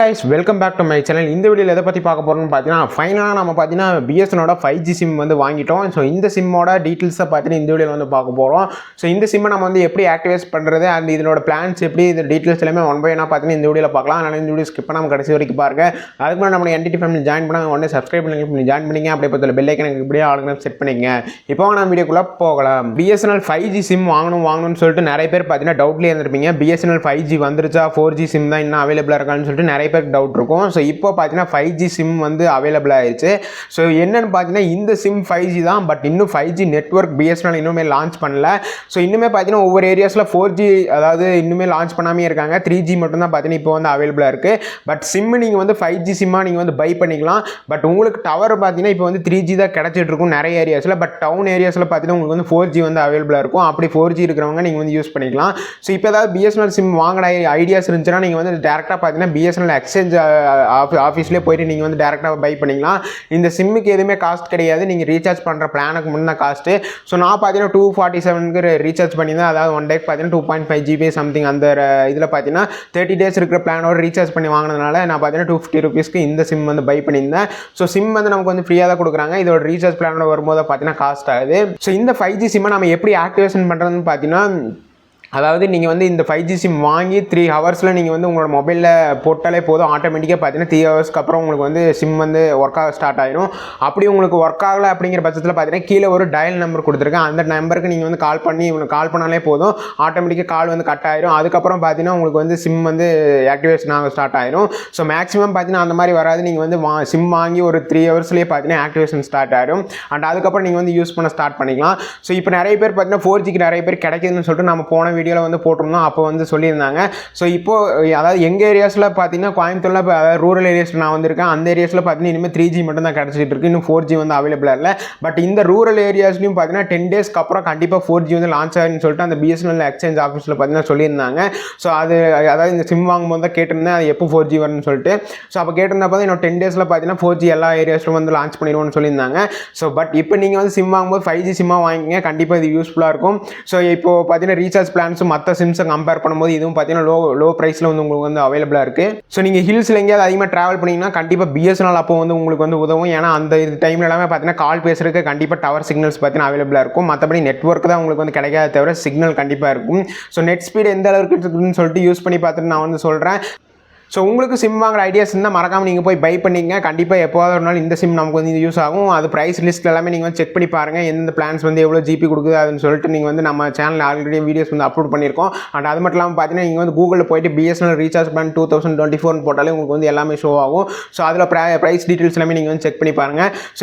Guys welcome back to my channel இந்த வீடியோவில் எதை பற்றி பார்க்க போகிறோம்னு பார்த்தீங்கன்னா ஃபைனலாக நம்ம பார்த்தீங்கன்னா பிஎஸ்எனோட ஃபைவ் ஜி சிம் வந்து வாங்கிட்டோம். ஸோ இந்த சிம்மோட டீட்டெயில்ஸை பார்த்தீங்கன்னா இந்த வீடியோவில் வந்து பார்க்க போகிறோம் ஸோ இந்த சிம்மை நம்ம வந்து எப்படி ஆக்டிவேட் பண்ணுறது அண்ட் இதனோட பிளான்ஸ் எப்படி இந்த டீட்டெயில்ஸ் எல்லாமே ஒன் பை என்ன பார்த்தீங்கன்னா இந்த வீடியோவில் பார்க்கலாம். அதனால் இந்த வீடியோ ஸ்கிப் பண்ணாமல் கடைசி வரைக்கும் பாருங்க. அதுக்கு முன்னாடி நம்ம என்டிடி ஃபேமிலி ஜாயின் பண்ணாங்க உடனே சப்ஸ்கிரைப் பண்ணி ஜாயின் பண்ணிங்க. அப்படியே பக்கத்தில் பெல் ஐக்கனுக்கு இப்படியே ஆளுங்க செட் பண்ணிங்க. இப்போ நம்ம வீடியோக்குள்ளே போகலாம். பிஎஸ்என்எல் ஃபைவ் ஜி சிம் வாங்கணும் வாங்கணும்னு சொல்லிட்டு நிறைய பேர் பார்த்தீங்கன்னா டவுட்லேயே இருந்திருப்பீங்க. பிஎஸ்என்எல் ஃபைவ் ஜி வந்துருச்சா? ஃபோர் ஜி சிம் தான் இன்னும் அவைலபிளாக இருக்கான்னு சொல்லிட்டு நிறைய பேருக்கு டவுட் இருக்கும். ஸோ இப்போ பார்த்தீங்கன்னா ஃபைவ் ஜி சிம் வந்து அவைலபிள் ஆயிடுச்சு ஸோ என்னன்னு பார்த்தீங்கன்னா இந்த சிம் ஃபைவ் ஜி தான். பட் இன்னும் ஃபைவ் ஜி நெட்ஒர்க் பிஎஸ்என்எல் இன்னுமே லான்ச் பண்ணல. ஸோ இன்னுமே பார்த்தீங்கன்னா ஒவ்வொரு ஏரியாஸில் ஃபோர் ஜி அதாவது இன்னுமே லான்ச் பண்ணாமே இருக்காங்க. த்ரீ ஜி மட்டும் தான் பார்த்தீங்கன்னா இப்போ வந்து அவைலபிளாக இருக்குது பட் சிம்மு நீங்கள் வந்து ஃபைவ் ஜி சிம்மாக நீங்கள் வந்து பை பண்ணிக்கலாம். பட் உங்களுக்கு டவர் பார்த்தீங்கன்னா இப்போ வந்து த்ரீ ஜி தான் கிடச்சிட்டு இருக்கும் நிறைய ஏரியாஸில் பட் டவுன் ஏரியாஸில் பார்த்தீங்கன்னா உங்களுக்கு வந்து ஃபோர் ஜி வந்து அவைலபிளாக இருக்கும். அப்படி ஃபோர் ஜி இருக்கிறவங்க நீங்கள் வந்து யூஸ் பண்ணிக்கலாம். ஸோ இப்போ ஏதாவது பிஎஸ்என்எல் சிம் வாங்கின ஐடியாஸ் இருந்துச்சுன்னா நீங்கள் வந்து டேரெக்டாக பார்த்தீங்கன்னா பிஎஸ்என்எல் எக்ஸ்சேஞ்ச் ஆஃபீஸ்லேயே uh, போயிட்டு நீங்கள் வந்து டேரெக்டாக பை பண்ணிக்கலாம். இந்த சிம்முக்கு எதுவுமே காஸ்ட் கிடையாது. நீங்கள் ரீசார்ஜ் பண்ணுற பிளானுக்கு முன்ன காஸ்ட்டு ஸோ நான் பார்த்தீங்கன்னா டூ ஃபார்ட்டி செவனுக்கு ரீசார்ஜ் பண்ணியிருந்தேன். அதாவது ஒன் டேக்கு பார்த்தீங்கன்னா two point five GB something அந்த uh, இதில் பார்த்தீங்கன்னா தேர்ட்டி டேஸ் இருக்கிற பிளானோட ரீசார்ஜ் பண்ணி வாங்கினதுனால நான் பார்த்தீங்கன்னா டூ ஃபிஃப்டி ருபீஸ்க்கு இந்த சிம் வந்து பை பண்ணியிருந்தேன். ஸோ சிம் வந்து நமக்கு வந்து ஃப்ரீயாக தான் கொடுக்குறாங்க. இதோட ரீசார்ஜ் பிளானோட வரும்போது பார்த்தீங்கன்னா காஸ்ட் ஆகுது. ஸோ இந்த ஃபைவ் ஜி சிம்மை நம்ம எப்படி ஆக்டிவேஷன் பண்ணுறதுன்னு பார்த்தீங்கன்னா அதாவது நீங்கள் வந்து இந்த ஃபைவ் ஜி சிம் வாங்கி த்ரீ ஹவர்ஸில் நீங்கள் வந்து உங்களோட மொபைலில் போட்டாலே போதும். ஆட்டோமேட்டிக்காக பார்த்தீங்கன்னா த்ரீ ஹவர்ஸ்க்கு அப்புறம் உங்களுக்கு வந்து சிம் வந்து ஒர்க் ஆக ஸ்டார்ட் ஆயிடும் அப்படி உங்களுக்கு ஒர்க் ஆகலை அப்படிங்கிற பட்சத்தில் பார்த்தீங்கன்னா கீழே ஒரு டயல் நம்பர் கொடுத்துருக்கேன். அந்த நம்பருக்கு நீங்கள் வந்து கால் பண்ணி இவனுக்கு கால் பண்ணாலே போதும். ஆட்டோமேட்டிக்காக கால் வந்து கட் ஆயிரும். அதுக்கப்புறம் பார்த்தீங்கன்னா உங்களுக்கு வந்து சிம் வந்து ஆக்டிவேஷன் ஆக ஸ்டார்ட் ஆயிரும். ஸோ மேக்ஸிமம் பார்த்தீங்கன்னா அந்த மாதிரி வராது. நீங்கள் வந்து வா சிம் வாங்கி ஒரு த்ரீ ஹவர்ஸ்லேயே பார்த்தீங்கன்னா ஆக்டிவேஷன் ஸ்டார்ட் ஆயிடும் அண்ட் அதுக்கப்புறம் நீங்கள் வந்து யூஸ் பண்ண ஸ்டார்ட் பண்ணிக்கலாம். ஸோ இப்போ நிறைய பேர் பார்த்தீங்கன்னா ஃபோர் ஜிக்கு நிறைய பேர் கிடைக்குதுன்னு சொல்லிட்டு நம்ம போன வீடியோவில் வந்து போட்டிருந்தோம். அப்போ வந்து சொல்லியிருந்தாங்க. ஸோ இப்போ அதாவது எங்கள் ஏரியாஸில் பார்த்தீங்கன்னா கோயம்புத்தூரில் இப்போ அதாவது ரூரல் ஏரியாஸில் நான் வந்திருக்கேன். அந்த ஏரியாஸில் பார்த்தீங்கன்னா இனிமேல் த்ரீ ஜி மட்டும் தான் கிடச்சிட்டு இருக்கு. இன்னும் ஃபோர் ஜி வந்து அவைலபிளாக இல்லை. பட் இந்த ரூரல் ஏரியாஸ்லையும் பார்த்தீங்கன்னா டென் டேஸ்க்கு அப்புறம் கண்டிப்பாக ஃபோர் ஜி வந்து லான்ச் ஆகுதுன்னு சொல்லிட்டு அந்த பிஎஸ்என்எல் எக்ஸ்சேஞ்ச் ஆஃபீஸில் பார்த்தீங்கன்னா சொல்லியிருந்தாங்க. ஸோ அது அதாவது இந்த சிம் வாங்கும்போது தான் கேட்டிருந்தேன். அது எப்போ ஃபோர் ஜி வரும்னு சொல்லிட்டு. ஸோ அப்போ கேட்டிருந்தப்போ தான் இன்னும் டென் டேஸில் பார்த்தீங்கன்னா ஃபோர் ஜி எல்லா ஏரியாஸ்லும் வந்து லான்ச் பண்ணிடுவோம்னு சொல்லியிருந்தாங்க. ஸோ பட் இப்போ நீங்கள் வந்து சிம் வாங்கும்போது ஃபைவ் ஜி சிம்மாக வாங்கிங்க கண்டிப்பாக இது யூஸ்ஃபுல்லாக இருக்கும். ஸோ இப்போ பார்த்தீங்கன்னா ரீசார்ஜ் பிளான் பிளான்ஸும் மற்ற சிம்ஸை கம்பேர் பண்ணும்போது இதுவும் பார்த்தீங்கன்னா லோ லோ ப்ரைஸில் வந்து உங்களுக்கு வந்து அவைலபிளாக இருக்குது ஸோ நீங்கள் ஹில்ஸில் எங்கேயாவது அதிகமாக ட்ராவல் பண்ணிங்கன்னா கண்டிப்பாக பிஎஸ்என்எல் அப்போ வந்து உங்களுக்கு வந்து உதவும். ஏன்னா அந்த இது டைமில் எல்லாமே பார்த்தீங்கன்னா கால் பேசுறதுக்கு கண்டிப்பாக டவர் சிக்னல்ஸ் பார்த்தீங்கன்னா அவைலபிளாக இருக்கும். மற்றபடி நெட்ஒர்க் தான் உங்களுக்கு வந்து கிடைக்காத தவிர சிக்னல் கண்டிப்பாக இருக்கும். ஸோ நெட் ஸ்பீடு எந்த அளவுக்கு இருக்குன்னு சொல்லிட்டு யூஸ் பண்ணி பார்த்துட்டு நான் வந்து சொல்கிறேன் ஸோ உங்களுக்கு சிம் வாங்குற ஐடியாஸ் இருந்தால் மறக்காமல் நீங்கள் போய் பை பண்ணிங்க கண்டிப்பாக எப்போவாவது ஒரு நாள் இந்த சிம் நமக்கு வந்து யூஸ் ஆகும். அது ப்ரைஸ் லிஸ்ட் எல்லாமே நீங்கள் வந்து செக் பண்ணி பாருங்கள் எந்தெந்த பிளான்ஸ் வந்து எவ்வளோ ஜிபி கொடுக்குது அதுன்னு சொல்லிட்டு நீங்கள் வந்து நம்ம சேனல் ஆல்ரெடி வீடியோஸ் வந்து அப்லோட் பண்ணியிருக்கோம். அண்ட் அது மட்டும் இல்லாமல் பார்த்தீங்கன்னா நீங்கள் வந்து கூகுளில் போயிட்டு BSNL recharge plan two thousand twenty ஃபோர்னு போட்டாலே உங்களுக்கு வந்து எல்லாமே ஷோ ஆகும். ஸோ அதில் ப்ரைஸ் டீட்டெயில்ஸ் எல்லாமே நீங்கள் வந்து செக் பண்ணி பாருங்கள் ஸோ